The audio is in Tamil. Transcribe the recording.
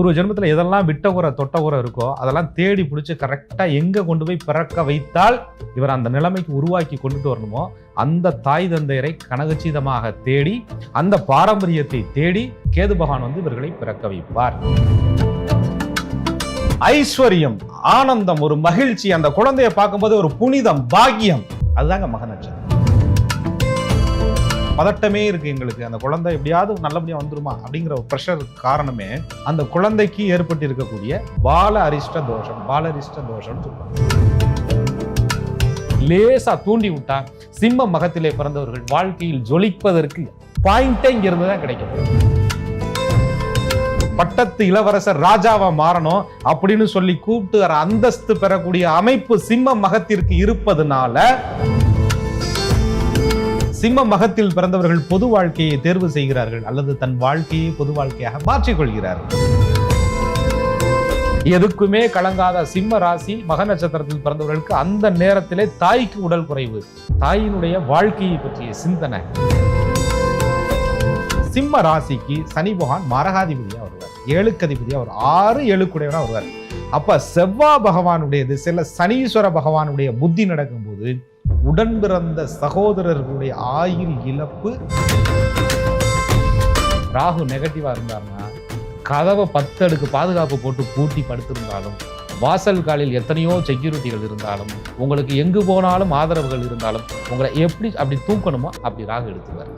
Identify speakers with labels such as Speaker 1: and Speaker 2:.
Speaker 1: பூர்வ ஜென்மத்தில் எதெல்லாம் விட்ட குறை தொட்ட குறை இருக்கோ அதெல்லாம் தேடி பிடிச்சி கரெக்டாக எங்கே கொண்டு போய் பிறக்க வைத்தால் இவர் அந்த நிலைமைக்கு உருவாக்கி கொண்டுட்டு வரணுமோ அந்த தாய் தந்தையரை கனகச்சிதமாக தேடி அந்த பாரம்பரியத்தை தேடி கேது பகவான் வந்து இவர்களை பிறக்க வைப்பார். ஐஸ்வர்யம் ஆனந்தம் ஒரு மகிழ்ச்சி அந்த குழந்தையை பார்க்கும்போது ஒரு புனிதம் பாக்கியம். அதுதாங்க மகநட்சத்திரம். பதட்டமே இருக்கு எங்களுக்கு. அந்த குழந்தை எப்படியாவது நல்லபடியா வந்துருமா அப்படிங்கிற ஒரு ப்ரெஷர் காரணமே அந்த குழந்தைக்கு ஏற்பட்டு இருக்கக்கூடிய பால அரிஷ்ட தோஷம் பால அரிஷ்ட தோஷம்னு சொல்லுவாங்க. லேசா தூண்டி விட்டா சிம்ம மகத்திலே பிறந்தவர்கள் வாழ்க்கையில் ஜொலிப்பதற்கு பாயிண்டே இங்க இருந்து தான் கிடைக்கும். பட்டத்து இளவரசர் ராஜாவா மாறணும் அப்படின்னு சொல்லி கூப்பிட்டு வர அந்தஸ்து பெறக்கூடிய அமைப்பு சிம்ம மகத்திற்கு இருப்பதுனால சிம்ம மகத்தில் பிறந்தவர்கள் பொது வாழ்க்கையை தேர்வு செய்கிறார்கள் அல்லது தன் வாழ்க்கையை பொது வாழ்க்கையாக மாற்றிக்கொள்கிறார்கள். எதுக்குமே கலங்காத சிம்ம ராசி மக நட்சத்திரத்தில் பிறந்தவர்களுக்கு அந்த நேரத்திலே தாய்க்கு உடல் குறைவு தாயினுடைய வாழ்க்கையை பற்றிய சிந்தனை. சிம்ம ராசிக்கு சனி பகவான் மரகாதிபதியா வருவார். ஏழுக்கதிபதியாக அவர் ஆறு ஏழுக்குடையவனாக வருவார். அப்ப செவ்வாய் பகவானுடைய திசையில சனீஸ்வர பகவானுடைய புத்தி நடக்கும்போது உடன் பிறந்த சகோதரர்களுடைய ஆயுள் இழப்பு. ராகு நெகட்டிவாக இருந்தாருன்னா கதவை பத்து அடுக்கு பாதுகாப்பு போட்டு பூட்டி படுத்திருந்தாலும் வாசல் காலில் எத்தனையோ செக்யூரிட்டிகள் இருந்தாலும் உங்களுக்கு எங்கு போனாலும் ஆதரவுகள் இருந்தாலும் உங்களை எப்படி அப்படி தூக்கணுமோ அப்படி ராகு எடுத்துவார்